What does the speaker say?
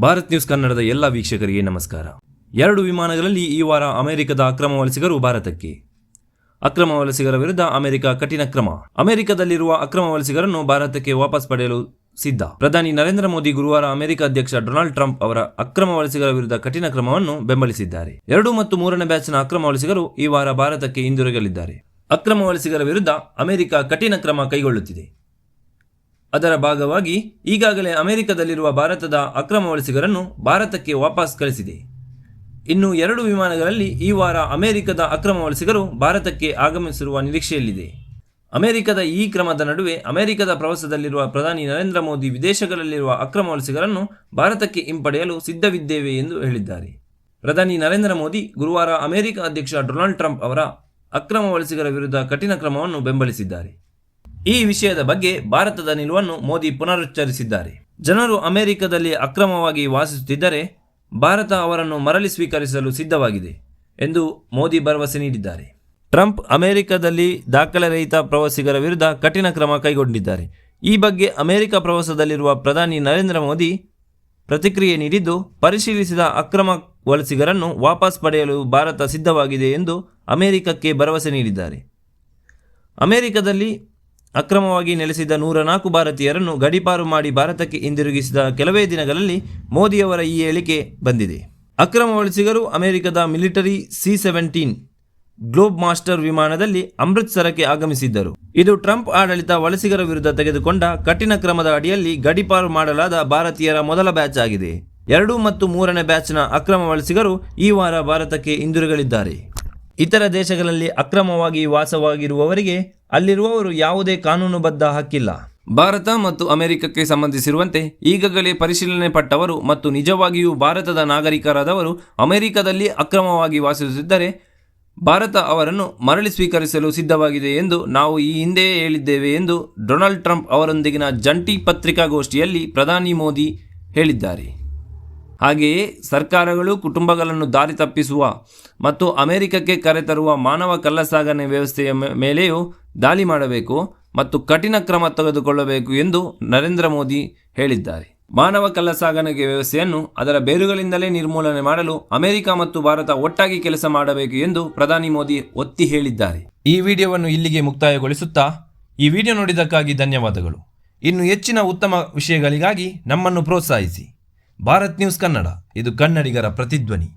Bharat news ಕನ್ನಡದ ಎಲ್ಲ ವೀಕ್ಷಕರಿಗೆ ನಮಸ್ಕಾರ. ಎರಡು ವಿಮಾನಗಳಲ್ಲಿ ಈ ವಾರ ಅಮೆರಿಕದ ಅಕ್ರಮ ವಲಸಿಗರು ಭಾರತಕ್ಕೆ. ಅಕ್ರಮ ವಲಸಿಗರ ವಿರುದ್ಧ ಅಮೆರಿಕ ಕಠಿಣ ಕ್ರಮ. ಅಮೆರಿಕದಲ್ಲಿರುವ ಅಕ್ರಮ ವಲಸಿಗರನ್ನು ಭಾರತಕ್ಕೆ ವಾಪಸ್ ಪಡೆಯಲು ಸಿದ್ಧ. ಪ್ರಧಾನಿ ನರೇಂದ್ರ ಮೋದಿ ಗುರುವಾರ ಅಮೆರಿಕ ಅಧ್ಯಕ್ಷ ಡೊನಾಲ್ಡ್ ಟ್ರಂಪ್ ಅವರ ಅಕ್ರಮ ವಲಸಿಗರ ವಿರುದ್ಧ ಕಠಿಣ ಕ್ರಮವನ್ನು ಬೆಂಬಲಿಸಿದ್ದಾರೆ. ಎರಡು ಮತ್ತು ಮೂರನೇ ಬ್ಯಾಚ್ನ ಅಕ್ರಮ ವಲಸಿಗರು ಈ ವಾರ ಭಾರತಕ್ಕೆ ಹಿಂದಿರುಗಲಿದ್ದಾರೆ. ಅಕ್ರಮ ವಲಸಿಗರ ವಿರುದ್ಧ ಅಮೆರಿಕ ಕಠಿಣ ಕ್ರಮ ಕೈಗೊಳ್ಳುತ್ತಿದೆ. ಅದರ ಭಾಗವಾಗಿ ಈಗಾಗಲೇ ಅಮೆರಿಕದಲ್ಲಿರುವ ಭಾರತದ ಅಕ್ರಮ ವಲಸಿಗರನ್ನು ಭಾರತಕ್ಕೆ ವಾಪಸ್ ಕಳಿಸಿದೆ. ಇನ್ನು ಎರಡು ವಿಮಾನಗಳಲ್ಲಿ ಈ ವಾರ ಅಮೆರಿಕದ ಅಕ್ರಮ ವಲಸಿಗರು ಭಾರತಕ್ಕೆ ಆಗಮಿಸಿರುವ ನಿರೀಕ್ಷೆಯಲ್ಲಿದೆ. ಅಮೆರಿಕದ ಈ ಕ್ರಮದ ನಡುವೆ ಅಮೆರಿಕದ ಪ್ರವಾಸದಲ್ಲಿರುವ ಪ್ರಧಾನಿ ನರೇಂದ್ರ ಮೋದಿ ವಿದೇಶಗಳಲ್ಲಿರುವ ಅಕ್ರಮ ವಲಸಿಗರನ್ನು ಭಾರತಕ್ಕೆ ಹಿಂಪಡೆಯಲು ಸಿದ್ಧವಿದ್ದೇವೆ ಎಂದು ಹೇಳಿದ್ದಾರೆ. ಪ್ರಧಾನಿ ನರೇಂದ್ರ ಮೋದಿ ಗುರುವಾರ ಅಮೆರಿಕ ಅಧ್ಯಕ್ಷ ಡೊನಾಲ್ಡ್ ಟ್ರಂಪ್ ಅವರ ಅಕ್ರಮ ವಲಸಿಗರ ವಿರುದ್ಧ ಕಠಿಣ ಕ್ರಮವನ್ನು ಬೆಂಬಲಿಸಿದ್ದಾರೆ. ಈ ವಿಷಯದ ಬಗ್ಗೆ ಭಾರತದ ನಿಲುವನ್ನು ಮೋದಿ ಪುನರುಚ್ಚರಿಸಿದ್ದಾರೆ. ಜನರು ಅಮೆರಿಕದಲ್ಲಿ ಅಕ್ರಮವಾಗಿ ವಾಸಿಸುತ್ತಿದ್ದರೆ ಭಾರತ ಅವರನ್ನು ಮರಳಿ ಸ್ವೀಕರಿಸಲು ಸಿದ್ಧವಾಗಿದೆ ಎಂದು ಮೋದಿ ಭರವಸೆ ನೀಡಿದ್ದಾರೆ. ಟ್ರಂಪ್ ಅಮೆರಿಕದಲ್ಲಿ ದಾಖಲೆ ರಹಿತ ಪ್ರವಾಸಿಗರ ವಿರುದ್ಧ ಕಠಿಣ ಕ್ರಮ ಕೈಗೊಂಡಿದ್ದಾರೆ. ಈ ಬಗ್ಗೆ ಅಮೆರಿಕ ಪ್ರವಾಸದಲ್ಲಿರುವ ಪ್ರಧಾನಿ ನರೇಂದ್ರ ಮೋದಿ ಪ್ರತಿಕ್ರಿಯೆ ನೀಡಿದ್ದು, ಪರಿಶೀಲಿಸಿದ ಅಕ್ರಮ ವಲಸಿಗರನ್ನು ವಾಪಸ್ ಪಡೆಯಲು ಭಾರತ ಸಿದ್ಧವಾಗಿದೆ ಎಂದು ಅಮೆರಿಕಕ್ಕೆ ಭರವಸೆ ನೀಡಿದ್ದಾರೆ. ಅಮೆರಿಕದಲ್ಲಿ ಅಕ್ರಮವಾಗಿ ನೆಲೆಸಿದ ನೂರ ನಾಲ್ಕು ಭಾರತೀಯರನ್ನು ಗಡಿಪಾರು ಮಾಡಿ ಭಾರತಕ್ಕೆ ಹಿಂದಿರುಗಿಸಿದ ಕೆಲವೇ ದಿನಗಳಲ್ಲಿ ಮೋದಿಯವರ ಈ ಹೇಳಿಕೆ ಬಂದಿದೆ. ಅಕ್ರಮ ವಲಸಿಗರು ಅಮೆರಿಕದ military C seventeen globe master ವಿಮಾನದಲ್ಲಿ ಅಮೃತ್ಸರಕ್ಕೆ ಆಗಮಿಸಿದ್ದರು. ಇದು ಟ್ರಂಪ್ ಆಡಳಿತ ವಲಸಿಗರ ವಿರುದ್ಧ ತೆಗೆದುಕೊಂಡ ಕಠಿಣ ಕ್ರಮದ ಅಡಿಯಲ್ಲಿ ಗಡಿಪಾರು ಮಾಡಲಾದ ಭಾರತೀಯರ ಮೊದಲ ಬ್ಯಾಚ್ ಆಗಿದೆ. ಎರಡು ಮತ್ತು ಮೂರನೇ ಬ್ಯಾಚ್ನ ಅಕ್ರಮ ವಲಸಿಗರು ಈ ವಾರ ಭಾರತಕ್ಕೆ ಹಿಂದಿರುಗಲಿದ್ದಾರೆ. ಇತರ ದೇಶಗಳಲ್ಲಿ ಅಕ್ರಮವಾಗಿ ವಾಸವಾಗಿರುವವರಿಗೆ ಅಲ್ಲಿರುವವರು ಯಾವುದೇ ಕಾನೂನುಬದ್ಧ ಹಕ್ಕಿಲ್ಲ. ಭಾರತ ಮತ್ತು ಅಮೆರಿಕಕ್ಕೆ ಸಂಬಂಧಿಸಿರುವಂತೆ ಈಗಾಗಲೇ ಪರಿಶೀಲನೆ ಪಟ್ಟವರು ಮತ್ತು ನಿಜವಾಗಿಯೂ ಭಾರತದ ನಾಗರಿಕರಾದವರು ಅಮೆರಿಕದಲ್ಲಿ ಅಕ್ರಮವಾಗಿ ವಾಸಿಸುತ್ತಿದ್ದರೆ ಭಾರತ ಅವರನ್ನು ಮರಳಿ ಸ್ವೀಕರಿಸಲು ಸಿದ್ಧವಾಗಿದೆ ಎಂದು ನಾವು ಈ ಹಿಂದೆಯೇ ಹೇಳಿದ್ದೇವೆ ಎಂದು ಡೊನಾಲ್ಡ್ ಟ್ರಂಪ್ ಅವರೊಂದಿಗಿನ ಜಂಟಿ ಪತ್ರಿಕಾಗೋಷ್ಠಿಯಲ್ಲಿ ಪ್ರಧಾನಿ ಮೋದಿ ಹೇಳಿದ್ದಾರೆ. ಹಾಗೆಯೇ ಸರ್ಕಾರಗಳು ಕುಟುಂಬಗಳನ್ನು ದಾರಿ ತಪ್ಪಿಸುವ ಮತ್ತು ಅಮೆರಿಕಕ್ಕೆ ಕರೆತರುವ ಮಾನವ ಕಳ್ಳಸಾಗಣೆ ವ್ಯವಸ್ಥೆಯ ಮೇಲೆಯೂ ದಾಳಿ ಮಾಡಬೇಕು ಮತ್ತು ಕಠಿಣ ಕ್ರಮ ತೆಗೆದುಕೊಳ್ಳಬೇಕು ಎಂದು ನರೇಂದ್ರ ಮೋದಿ ಹೇಳಿದ್ದಾರೆ. ಮಾನವ ಕಳ್ಳಸಾಗಣೆಗೆ ವ್ಯವಸ್ಥೆಯನ್ನು ಅದರ ಬೇರುಗಳಿಂದಲೇ ನಿರ್ಮೂಲನೆ ಮಾಡಲು ಅಮೆರಿಕ ಮತ್ತು ಭಾರತ ಒಟ್ಟಾಗಿ ಕೆಲಸ ಮಾಡಬೇಕು ಎಂದು ಪ್ರಧಾನಿ ಮೋದಿ ಒತ್ತಿ ಹೇಳಿದ್ದಾರೆ. ಈ ವಿಡಿಯೋವನ್ನು ಇಲ್ಲಿಗೆ ಮುಕ್ತಾಯಗೊಳಿಸುತ್ತಾ ಈ ವಿಡಿಯೋ ನೋಡಿದ್ದಕ್ಕಾಗಿ ಧನ್ಯವಾದಗಳು. ಇನ್ನು ಹೆಚ್ಚಿನ ಉತ್ತಮ ವಿಷಯಗಳಿಗಾಗಿ ನಮ್ಮನ್ನು ಪ್ರೋತ್ಸಾಹಿಸಿ. ಭಾರತ್ ನ್ಯೂಸ್ ಕನ್ನಡ. ಇದು ಕನ್ನಡಿಗರ ಪ್ರತಿಧ್ವನಿ.